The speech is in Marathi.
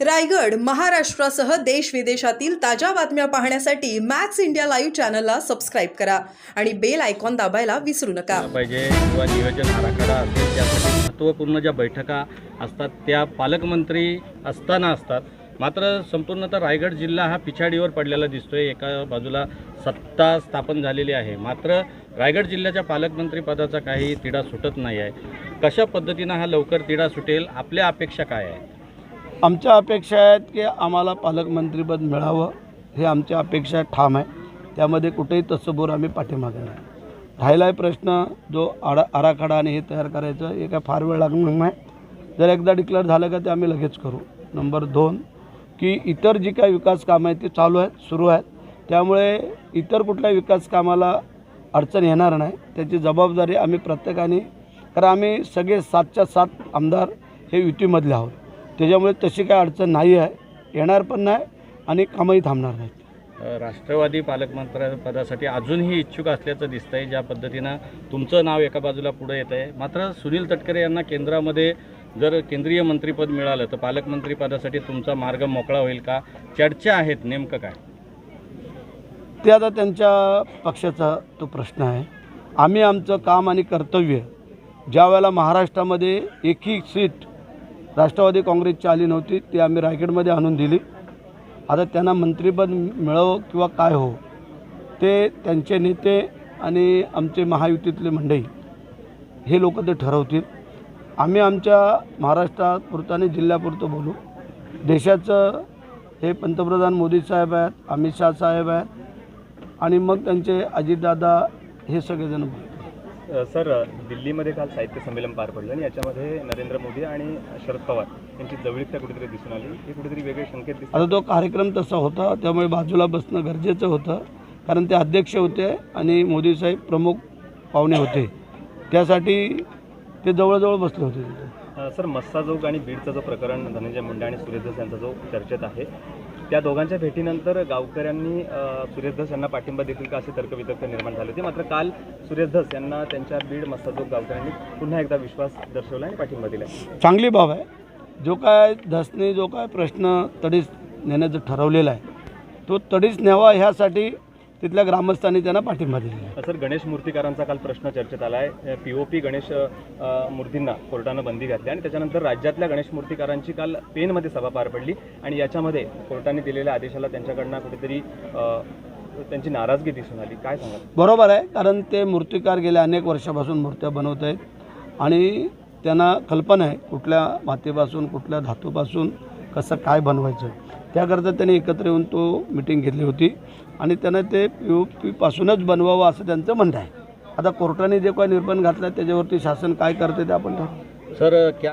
रायगड महाराष्ट्रासह देश विदेशातील ताज्या बातम्या पाहण्यासाठी मॅक्स इंडिया लाईव्ह चॅनलला सबस्क्राईब करा आणि बेल आयकॉन दाबायला विसरू नका. पाहिजे किंवा नियोजन आराखडा असेल त्यासाठी महत्त्वपूर्ण ज्या बैठका असतात त्या पालकमंत्री असताना असतात. मात्र संपूर्णतः रायगड जिल्हा हा पिछाडीवर पडलेला दिसतोय. एका बाजूला सत्ता स्थापन झालेली आहे. मात्र रायगड जिल्ह्याच्या पालकमंत्री पदाचा काही तिढा सुटत नाही आहे. कशा पद्धतीनं हा लवकर तिढा सुटेल? आपल्या अपेक्षा काय आहे आमच्या अपेक्षा आहेत की आम्हाला पालकमंत्रीपद मिळावं हे आमच्या अपेक्षा ठाम आहे. त्यामध्ये कुठेही तसंबोर आम्ही पाठीमागे नाही. राहिला आहे प्रश्न जो आडा आराखडा आणि हे तयार करायचं हे काय फार वेळ लागणार नाही. जर एकदा डिक्लेअर झालं का ते आम्ही लगेच करू. नंबर दोन की इतर जी काही विकास कामं आहेत ती चालू आहेत सुरू आहेत. त्यामुळे इतर कुठल्या विकास कामाला अडचण येणार नाही. त्याची जबाबदारी आम्ही प्रत्येकाने कारण आम्ही सगळे सातच्या सात आमदार हे युतीमधले आहोत. त्याच्यामुळे तशी काय अडचण नाही आहे. येणार पण नाही आणि कामही थांबणार नाहीत. अ, राष्ट्रवादी पालकमंत्री पदासाठी अजूनही इच्छुक असल्याचं दिसतंय ज्या पद्धतीनं तुमचं नाव एका बाजूला पुढे येत आहे मात्र सुनील तटकरे यांना केंद्रामध्ये जर केंद्रीय मंत्रीपद मिळालं तर पालकमंत्री पदासाठी तुमचा मार्ग मोकळा होईल का? चर्चा आहेत नेमकं काय? ते आता त्यांच्या पक्षाचा तो प्रश्न आहे. आम्ही आमचं काम आणि कर्तव्य ज्या वेळेला महाराष्ट्रामध्ये एकही सीट राष्ट्रवादी काँग्रेसची आली नव्हती ती आम्ही रायगडमध्ये आणून दिली. आता त्यांना मंत्रिपद मिळव किंवा काय हो ते त्यांचे नेते आणि आमचे महायुतीतले मंडळी हे लोक ते ठरवतील. आम्ही आमच्या महाराष्ट्रापुरतं आणि जिल्ह्यापुरतं बोलू. देशाचं हे पंतप्रधान मोदी साहेब आहेत अमित शाह साहेब आहेत आणि मग त्यांचे अजितदादा हे सगळेजण बोलू. सर दिल्लीमध्ये काल साहित्य संमेलन पार पडलं आणि याच्यामध्ये नरेंद्र मोदी आणि शरद पवार यांची जवळीकता कुठेतरी दिसून आली. हे कुठेतरी वेगळे संकेत दिसतात. आता तो कार्यक्रम तसा होता त्यामुळे बाजूला बसणं गरजेचं होतं. कारण ते अध्यक्ष होते आणि मोदी साहेब प्रमुख पाहुणे होते. त्यासाठी ते जवळजवळ बसले होते सर मस्साजोग आणि बीडचं जो प्रकरण धनंजय मुंडे आणि सुरेश यांचा जो चर्चेत आहे त्या दोघांच्या भेटीनंतर गावकऱ्यांनी सुरेश धस यांना पाठिंबा देतील का असे तर्कवितर्क निर्माण झाले होते. मात्र काल सुरेश धस यांना त्यांच्या बीड मस्साजोग गावकऱ्यांनी पुन्हा एकदा विश्वास दर्शवला आणि पाठिंबा दिला. चांगली बाब आहे. जो काय धसने जो काय प्रश्न तडीस नेण्याचं ठरवलेला आहे तो तडीस न्यावा ह्यासाठी तिथल्या ग्रामस्थांनी त्यांना पाठिंबा आहे. सर गणेश मूर्तीकारांचा काल प्रश्न चर्चेत आला आहे पी ओ पी गणेश मूर्तींना कोर्टानं बंदी घातली आणि त्याच्यानंतर राज्यातल्या गणेश मूर्तीकारांची काल पेनमध्ये सभा पार पडली आणि याच्यामध्ये कोर्टाने दिलेल्या आदेशाला त्यांच्याकडनं कुठेतरी त्यांची नाराजगी दिसून आली. काय सांगाल? बरोबर आहे कारण ते मूर्तिकार गेल्या अनेक वर्षापासून मूर्त्या बनवत आहेत आणि त्यांना कल्पना आहे कुठल्या मातीपासून कुठल्या धातूपासून कसं काय बनवायचं. त्याकरता त्यांनी एकत्र येऊन तो मिटिंग घेतली होती. आणि त्यांना ते पी ओ पीपासूनच बनवावं असं त्यांचं म्हणणं आहे. आता कोर्टाने जे काही निर्बंध घातला त्याच्यावरती शासन काय करते ते आपण ठरवू. सर क्या